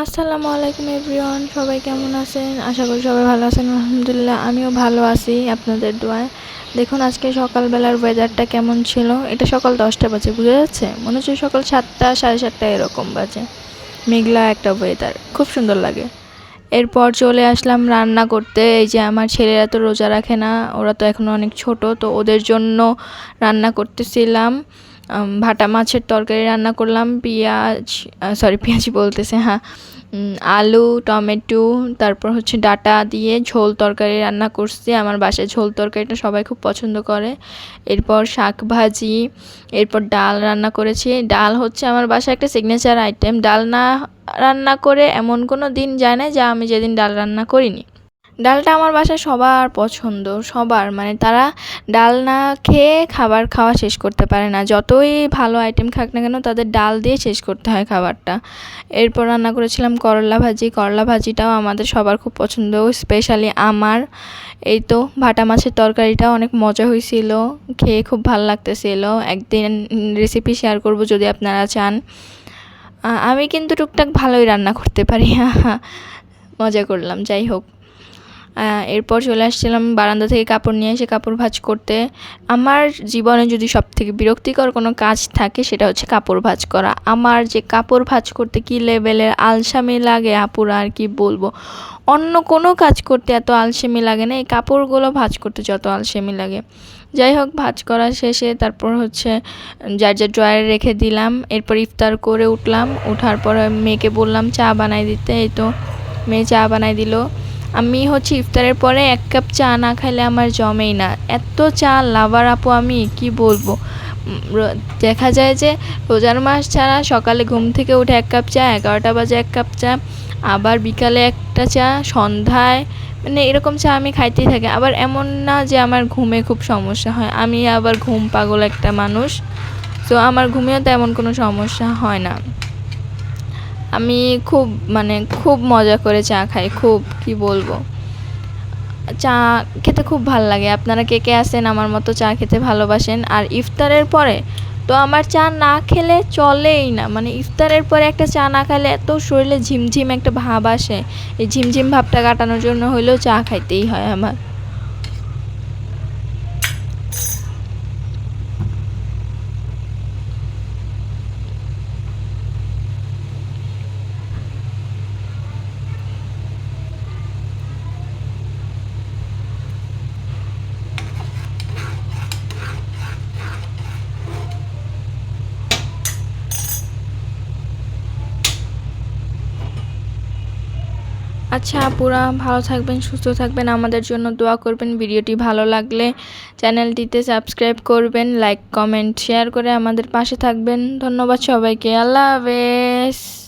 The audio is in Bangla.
আসসালামু আলাইকুম এভরিওয়ান, সবাই কেমন আছেন? আশা করি সবাই ভালো আছেন, আলহামদুলিল্লাহ। আমিও ভালো আছি আপনাদের দোয়ায়। দেখুন, আজকে সকালবেলার ওয়েদারটা কেমন ছিল? এটা সকাল দশটা বাজে, বুঝে যাচ্ছে? মনে হচ্ছে সকাল সাতটা, সাড়ে সাতটা এরকম বাজে। মেঘলা একটা ওয়েদার খুব সুন্দর লাগে। এরপর চলে আসলাম রান্না করতে। এই যে আমার ছেলেরা তো রোজা রাখে না, ওরা তো এখনও অনেক ছোট, তো ওদের জন্য রান্না করতেছিলাম। ভাটা মাছের তরকারি রান্না করলাম, পেঁয়াজ সরি পেঁয়াজ বলতেছে হ্যাঁ। আলু, টমেটো, তারপর হচ্ছে ডাটা দিয়ে ঝোল তরকারি রান্না করছি। আমার বাসায় ঝোল তরকারিটা সবাই খুব পছন্দ করে। এরপর শাক ভাজি, এরপর ডাল রান্না করেছি। ডাল হচ্ছে আমার বাসায় একটা সিগনেচার আইটেম ডাল না রান্না করে এমন কোনো দিন যায় না যা আমি যেদিন ডাল রান্না করিনি। ডালটা আমার বাসায় সবার পছন্দ, সবার। মানে তারা ডাল না খেয়ে খাবার খাওয়া শেষ করতে পারে না। যতই ভালো আইটেম খাক না কেন, তাদের ডাল দিয়ে শেষ করতে হয় খাবারটা। এরপর রান্না করেছিলাম করলা ভাজি। করলা ভাজিটাও আমাদের সবার খুব পছন্দ স্পেশালি আমার। এই তো ভাটা মাছের তরকারিটাও অনেক মজা হয়েছিল, খেয়ে খুব ভালো লাগতেছিল। একদিন রেসিপি শেয়ার করব যদি আপনারা চান। আমি কিন্তু টুকটাক ভালোই রান্না করতে পারি। মজা করলাম, যাই হোক। এরপর চলে আসছিলাম বারান্দা থেকে কাপড় নিয়ে এসে কাপড় ভাঁজ করতে। আমার জীবনে যদি সব থেকে বিরক্তিকর কোনো কাজ থাকে, সেটা হচ্ছে কাপড় ভাঁজ করা। আমার যে কাপড় ভাঁজ করতে কী লেভেলের আলসামি লাগে আপুরা, আর কি বলব? অন্য কোনো কাজ করতে এত আলসেমি লাগে না, এই কাপড়গুলো ভাঁজ করতে যত আলসেমি লাগে। যাই হোক, ভাঁজ করা শেষে তারপর হচ্ছে যার যার ড্রয়ারে রেখে দিলাম, এরপর ইফতার করে উঠলাম। উঠার পর মেয়েকে বললাম, চা বানাই দিতে। এই তো মেয়ে চা বানাই দিল। আমি হচ্ছে ইফতারের পরে এক কাপ চা না খাইলে আমার জমেই না। এত চা লাভার আপু আমি, কি বলব? দেখা যায় যে রোজার মাস ছাড়া সকালে ঘুম থেকে উঠে এক কাপ চা, এগারোটা বাজে এক কাপ চা, আবার বিকালে একটা চা, সন্ধ্যায় মানে এরকম চা আমি খাইতেই থাকি। আবার এমন না যে আমার ঘুমে খুব সমস্যা হয়। আমি আবার ঘুম পাগল একটা মানুষ, তো আমার ঘুমেও তেমন কোনো সমস্যা হয় না। আমি খুব মানে খুব মজা করে চা খাই, খুব, কি বলব? চা খেতে খুব ভালো লাগে। আপনারা কে কে আসেন আমার মতো চা খেতে ভালোবাসেন? আর ইফতারের পরে তো আমার চা না খেলে চলেই না। মানে ইফতারের পরে একটা চা না খেলে এত শরীরে ঝিমঝিম একটা ভাব আসে। এই ঝিমঝিম ভাবটা কাটানোর জন্য হলেও চা খাইতেই হয় আমার। আচ্ছা আপুরা ভালো থাকবেন, সুস্থ থাকবেন, আমাদের জন্য দোয়া করবেন, ভিডিওটি ভালো লাগলে চ্যানেলটিতে সাবস্ক্রাইব করবেন, লাইক, কমেন্ট, শেয়ার করে আমাদের পাশে থাকবেন। ধন্যবাদ সবাইকে, আল্লাহ হাফেজ।